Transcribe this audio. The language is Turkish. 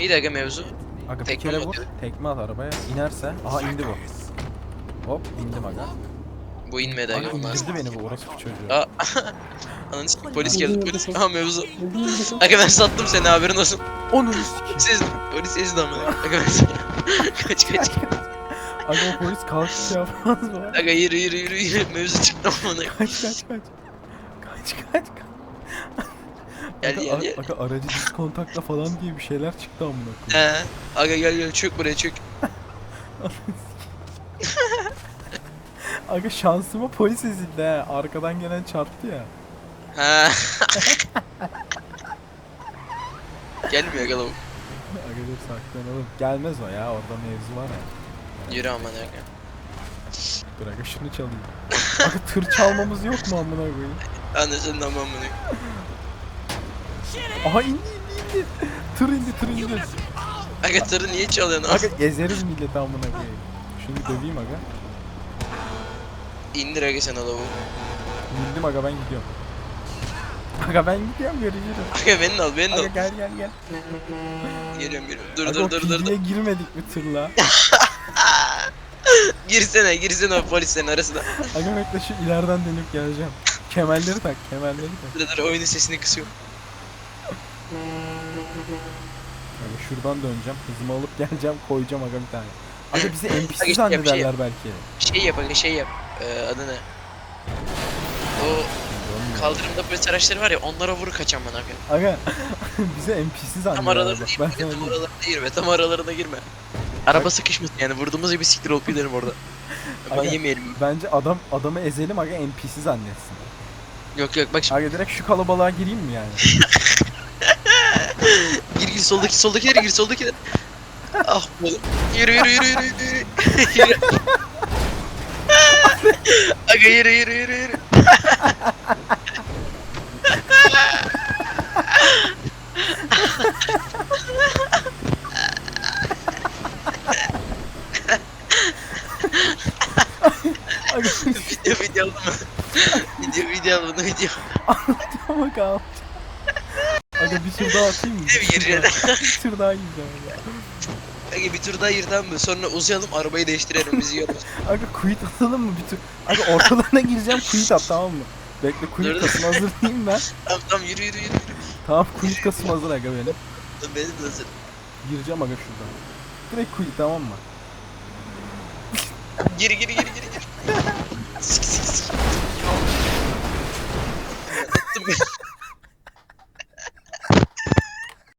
Neydi aga mevzu? Aga bir Tekme kere mi vur. atıyor? Tekme at arabaya. İnerse. Aha indi bu. Hop indim aga. Bu inmedi Aga aga bunlar. indirdi beni bu orospu çocuğu. Aa, Ananı sikeyim polis geldi polis. Aha mevzu. Aga ben sattım seni haberin olsun. Onu sikeyim. Siz polis ezdi amına. Aga ben kaç kaç. Aga o polis kalkış yapmaz mı? Aga yürü yürü yürü yürü mevzu çıktı amına. Kaç kaç kaç. Kaç kaç kaç. Gel Aga, gel a- gel. aga aracı disk kontakla falan diye bir şeyler çıktı amına koyayım. He. Aga gel gel çök buraya çök. Aga şansıma polis ezildi he. Arkadan gelen çarptı ya. Ha. Gelmiyor aga lavuk. Aga dur saklanalım. Gelmez o ya orada mevzu var ya. Yürü aman aga. Dur aga şunu çalayım. Aga tır çalmamız yok mu amına koyayım? Anlaşıldı ama amına. Aha indi indi indi. Tır indi tır indi. Aga tırı niye çalıyorsun? Aga ezeriz milleti amına koyayım. Şunu bir döveyim aga. İndir aga sen o lavuğu. Bindim aga ben gidiyorum. Aga ben gidiyorum görüşürüz. Aga beni al beni de Aga al. gel gel gel. Geliyorum geliyorum. Dur Aga dur dur dur. PD'ye girmedik mi tırla? Girsene girsene o polislerin arasına. Aga bekle şu ileriden dönüp geleceğim. Kemerleri tak kemerleri tak. Dur dur oyunun sesini kısıyorum. Aga şuradan döneceğim. Hızımı alıp geleceğim koyacağım aga bir tane. Aga bizi NPC yap, zannederler şey yap. belki. Şey yap aga şey yap. Ee, adı ne? O kaldırımda polis araçları var ya onlara vur kaç amına koyayım. Aga bize NPC Tam zannederler. aralarına bak, girme. Ben sana Tam diyeyim. aralarına girme. Tam aralarına girme. Araba sıkışmasın yani vurduğumuz gibi siktir olup gidelim orada. Ama Aga. yemeyelim. Bence adam adamı ezelim aga NPC zannetsin. Yok yok bak şimdi. Aga direkt şu kalabalığa gireyim mi yani? Soldaki soldakilere gir soldakilere. Ah be. Yürü yürü yürü yürü yürü. yürü. Aga yürü yürü yürü yürü. Video video aldım. video video al bunu video. ama kal. Aga bir tur daha atayım mı? Bir tur daha- Bir tur daha gideceğim aga. Aga bir tur daha yır tamam mı? Sonra uzayalım arabayı değiştirelim bizi yiyorlar. Aga quit atalım mı bir tur? Aga ortalarına gireceğim quit at tamam mı? Bekle quit dur. kasım hazırlayayım ben. Tamam tamam yürü yürü yürü. yürü. Tamam quit kasım hazır aga benim. Benim de hazır. Gireceğim aga şuradan. Direkt quit tamam mı? Gir gir gir gir gir. Sik sik sik. Attım ben.